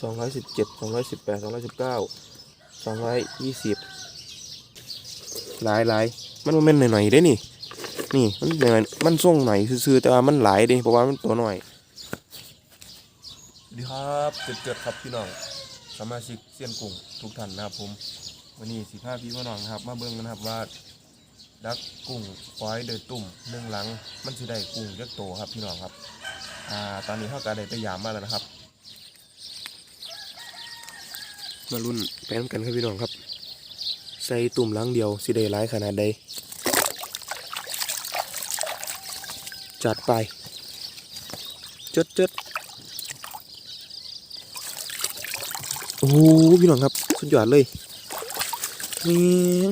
สองร้อยสิบเจ็ดสองร้อยสิบแปดสองร้อยสิบเก้าสองร้อยยี่สิบหลายหลายมันบ่แมันหน่อยๆเด้นี่ นี่มันหน่อยมันส่งหน่อยซื่อๆแต่ว่ามันหลายด้เพราะว่ามันตัวหน่อยดีครับเกิดเกิดครับพี่น้องสมาชิกเซียนกุ้งทุกท่านนะครับผมวันนี้สิพาพี่พี่น้องครับ มาเบิ่งกันะครับว่าดักกุ้งปล่อยโดยตุ่มหนึ่งหลัง มันสิได้กุ้งเยักโตครับพี่น้องครับอ่าตอนนี้เขาก็ได้ไปยามมาแล้วนะครับ มารุ่นแป้นกันครับพี่น้องครับ ใส่ตุ่มหลังเดียวสิได้ร้ายขนาดใดจัดไปจดจดโอ้โหพี่น้องครับ สุดยอดเลยนี่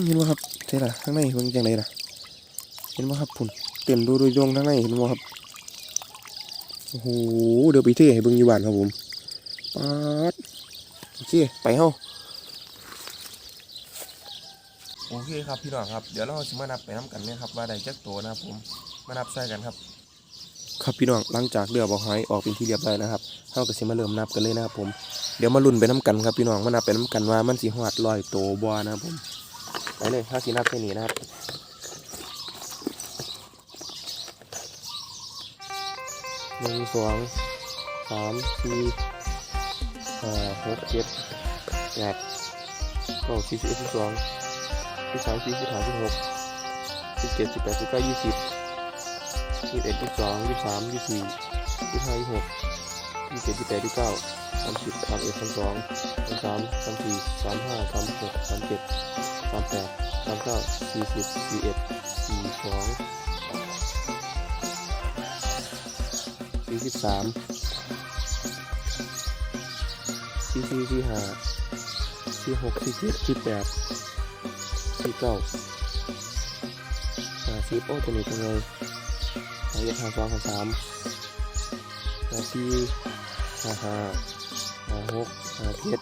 เห็นไหมครับใช่ละข้างในมันจังไรล่ะ เห็นไหมครับพุ่นเต็มดูดูยงข้างในเห็นไหมครับโอ้โหเดี๋ยวไปเที่ยวให้เบิ่งอยู่บ้านครับผมป๊าด เค ไปเฮาโอเคครับพี่น้องครับ เดี๋ยวเราจะมานับไปน้ำกันเนี่ยครับว่าได้จักตัวนะครับผมมานับใส่กันครับ ครับพี่น้องหลังจากเลือกบอกหอยออกเป็นที่เรียบร้อยนะครับเฮาก็สิมาเริ่มนับกันเลยนะครับผมเดี๋ยวมาลุ้นไปน้ำกันครับพี่น้องมานับไปน้ำกันว่ามันสิฮอดร้อยตัวบ่นะครับผมไปเลยถ้าสินับแค่นี้นะครับหนึ่งสองสามสี่ ห้าหกเจ็ดแปดเก้าสิบสิบเอ็ดสิบสองสิบสามสี่สิบห้าสิบหกสิบเจ็ดสิบแปดสิบเก้ายี่สิบยี่สิบเอ็ดยี่สิบสองยี่สิบสามยี่สิบสี่ยี่สิบห้ายี่สิบหกยี่สิบเจ็ดยี่สิบแปดยี่สิบเก้าสามสิบสามเอ็ดสามสองสามสามสามสี่สามห้าสามหกสามเจ็ดสามแปดสามเก้าสี่สิบสี่เอ็ดสี่สองสี่สิบสาม สี่สี่สี่ห้าสี่หกสี่เจ็ดสี่แปดสี่เก้าห้าสิบโอ้ตัวนี้เป็นไงหาเอ็ดห้าสองหาสามห้าสี่ห้าห้าห้าหกห้าเจ็ด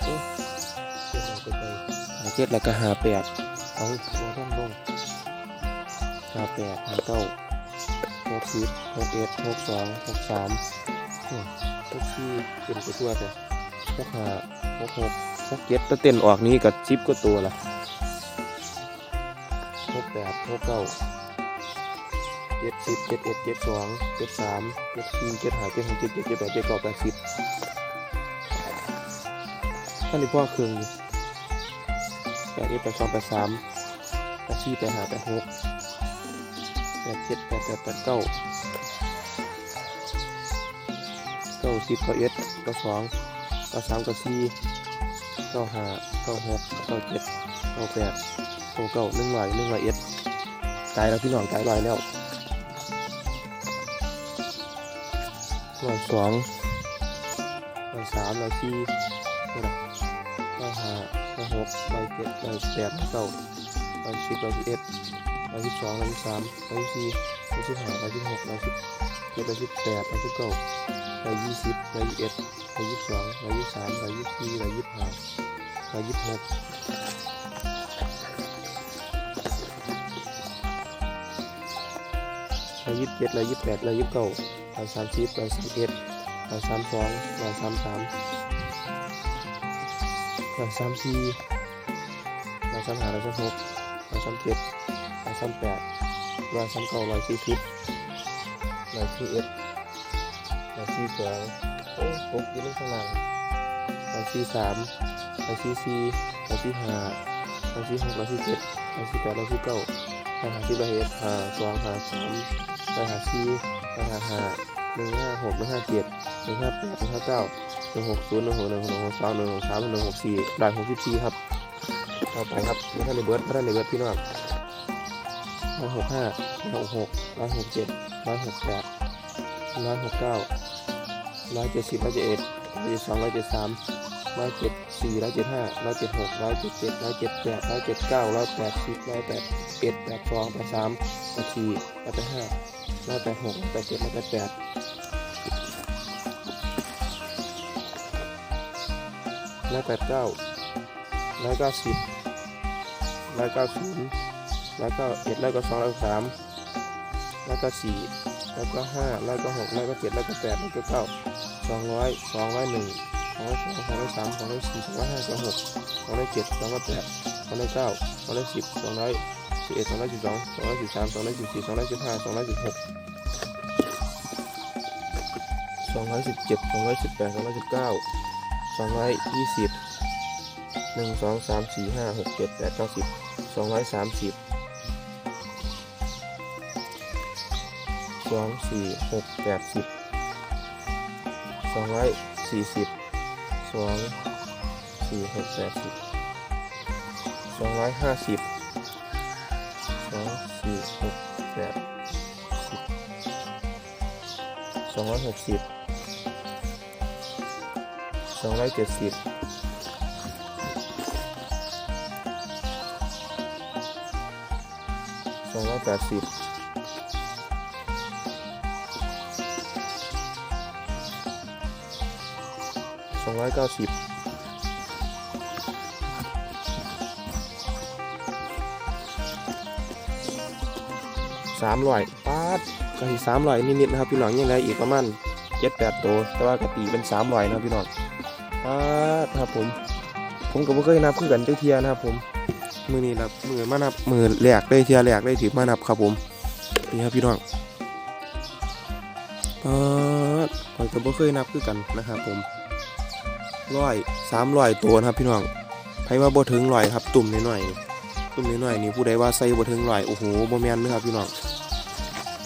โอ้เจ็ดแล้วก็ไปห้าเจ็ดแล้วก็ห้าแปดเอาตัวท่านลงห้าแปดห้าเก้าหกสิบหกเอ็ดหกสองหกสาม หกสี่เป็นไปทั่วเลยหกห้าหกหกหกเจ็ดถ้าเต้นออกนี้กับชิปก็ตัวละหกแปดหกเก้าเจ็ดสิบเจ็ดเอ็ดเจ็ดสองเจ็ดสามเจ็ดสี่เจ็ดห้าเจ็ดหกเจ็ดเจ็ดเจ็ดแปดเจ็ดเก้าแปดสิบท่านนี่พ่อเครื่องแปดเอ็ดแปดสองแปดสามแปดสี่แปดห้าแปดหกแปดเจ็ดแปดแปดแปดเก้า เก้าสิบเก้าเอ็ดเก้าสองเก้าสามเก้าสี่เก้าห้าเก้าหกเก้าเจ็ดเก้าแปดเก้าเก้าหนึ่งร้อยหนึ่งร้อยเอ็ดตายแล้วพี่น้องตายร้อยแล้วร้อยสองร้อยสามร้อยสี่ร้อยห้าร้อยหกร้อยเจ็ดร้อยแปดร้อยเก้าร้อยสิบร้อยสิบเอ็ดร้อยสิบสองร้อยสิบสามร้อยสิ ร้อยสิบห้าร้อยสิบหกร้อยสิบเจ็ดร้อยสิบแปดร้อยสิบเก้าร้อยยี่สิบร้อยยี่สิบเอ็ดร้อยยี่สิบสองร้อยยี่สิบสามร้อยยี่สิบสี่ร้อยยี่สิบห้าร้อยยี่สิบหกร้อยยี่สิบเจ็ดร้อยยี่สิบแปดร้อยยี่สิบเก้าร้อยสามสิบร้อยสามเอ็ดร้อยสามสองร้อยสามสามร้อยสามสี่ร้อยสามห้าร้อยสามหก ร้อยสามเจ็ดร้อยสามแปดร้อยสามเก้าร้อยสี่สิบร้อยสี่เอ็ดร้อยสี่สองโอ้หกอยืนข้างหลังร้อยสี่สามร้อยสี่สี่ร้อยสี่ห้าร้อยสี่หกร้อยสี่เจ็ดร้อยสี่แปดร้อยสี่เก้าร้อยห้าสิบร้อยเอ็ดห้าสองห้าสามร้อยห้าสี่ร้อยห้าห้าหนึ่งห้าหกหนึ่งห้าเจ็ดหนึ่งห้าแปดหนึ่งห้าเก้าหนึ่งหกศูนย์หนึ่งหกหนึ่งหนึ่งหกสองหนึ่งหกสามหนึ่งหกสี่ร้อยหกสิบสี่ครับ ต่อไปครับไม่ท่านในเบิร์ดไม่ท่านในเบิร์ดพี่น้องร้อยหกห้าร้อยหกหกร้อยหกเจ็ดร้อยหกแปดร้อยหกเก้าร้อยเจ็ดสิบร้อยเจ็ดเอ็ดร้อยเจ็ดสองร้อยเจ็ดสามร้อยเจ็ดสี่ร้อยเจ็ดห้าร้อยเจ็ดหกร้อยเจ็ดเจ็ดร้อยเจ็ดแปดร้อยเจ็ดเก้าร้อยแปดสิบร้อยแปดเอ็ดแปดสองแปดสามแปดสี่แปดห้าร้อยแปดหกแปดเจ็ดร้อยแปดแปดร้อยแปดเก้า ร้อยเก้าสิบร้อยเก้าศูนย์แล้วก็เอ็ดแล้วก็สองแล้วก็สามแล้วก็สี่แล้วแล้วก็ห้าแล้วก็หกแล้วก็เจ็ดแล้วก็แปดแล้วก็เก้าสองร้อยสองร้อยหนึ่งสองร้อยสองสองร้อยสามสองร้อยสี่สองร้อยห้าสองร้อยหกสองร้อยเจ็ดสองร้อยแปดสองร้อยเก้าสองร้อยสิบสองร้อยสิบเอ็ดสองร้อยสิบสองสองร้อยสิบสามสองร้อยสิบสี่สองร้อยสิบห้าสองร้อยสิบหกสองร้อยสิบเจ็ดสองร้อยสิบแปดสองร้อยสิบเก้าสองร้อยยี่สิบ หนึ่งสองสามสี่ห้าหกเจ็ดแปดเก้าสิบสองร้อยสามสิบสองสี่หกแปดสิบสองร้อยสี่สิบสองสี่หกแปดสิบสองร้อยห้าสิบสองสี่หกแปดสิบสองร้อยหกสิบสองร้อยเจ็ดสิบ สองร้อยแปดสิบสองร้อยเก้าสิบสามร้อยปาดก็ที่สามร้อยนิดๆนะครับพี่น้องยังไงอีกประมาณเจ็ดแปดตัวแต่ว่ากตีเป็นสามร้อยนะครับพี่น้องปาดครับผม ผมก็บ่เคยนับคือกันเจ้าเทียนะครับผม มือนี้นับมือมานับมือแหลกได้เทียแหลกได้ถือมานับครับผมนี่ครับพี่น้องปาดผมก็บ่เคยนับคือกันนะครับผมร้อยสามร้อยตัวนะครับพี่น้องใครว่าบ่ถึงร้อยครับ ตุ่มน้อยๆนี่ตุ่มน้อยนี่ผู้ใดว่าใส่บ่ถึงร้อยโอ้โหบ่แม่นเด้อครับพี่น้อง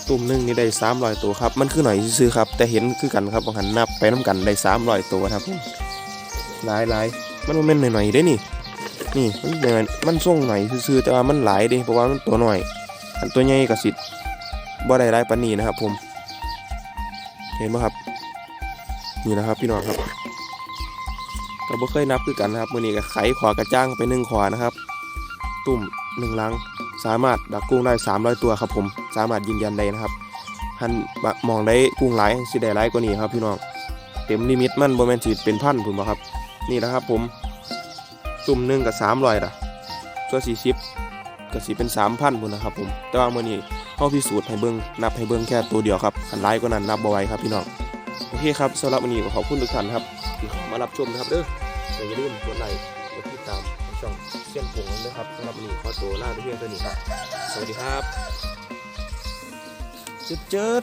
ตุ่มหนึงนี่ได้สามร้อยตัวครับมันคือหน่อยซื่อครับ แต่เห็นคือกันครับบางหันนับไปน้กันได้สามร้อยตัวครับหลายหลายมันบ่แม่นหน่อยๆได้นี่ นี่มันหน่อยมันส่งหน่อยซื่อแต่ว่ามันหลายเด้เพราะว่ามันตัวหน้อย อันตัวใหญ่ก็สิบ่ได้หลายปานนี้นะครับ ผม เห็นบ่ครับ นี่นะครับ พี่น้องครับก็บ่เคยนับคือกันนะครับ มื้อนี้ก็ไขขวากระจ้างไปหนึ่งขวานะครับ ตุ่มหนึ่งลัง สามารถดักกุ้งได้300 ตัวครับ ผม สามารถยืนยันได้นะครับหันมองได้กุ้งหลายสิได้หลายกว่านี้ครับ พี่น้อง เต็มลิมิตมันบ่แม่นสิเป็นพันพุ่นบ่ครับ นี่นะครับ ผม ตุ่มหนึ่งกับ300ล่ะส่วน40ก็สิเป็น3,000พุ่นนะครับผมแต่ว่ามื้อนี้เฮาพิสูจน์ให้เบิ่งนับให้เบิ่งแค่ตัวเดียวครับคันหลายกว่านั้นนับบ่ไหวครับพี่น้องโอเคครับสำหรับวันนี้ก็ขอบคุณทุกท่านครับที่มารับชมนะครับเด้ออย่าลืมกดไลค์กดติดตามช่องเสียนผงนั้นด้วยครับสำหรับวันนี้ขอตัวลาไปเพียงเท่านี้ครับสวัสดีครับเจิดเจิด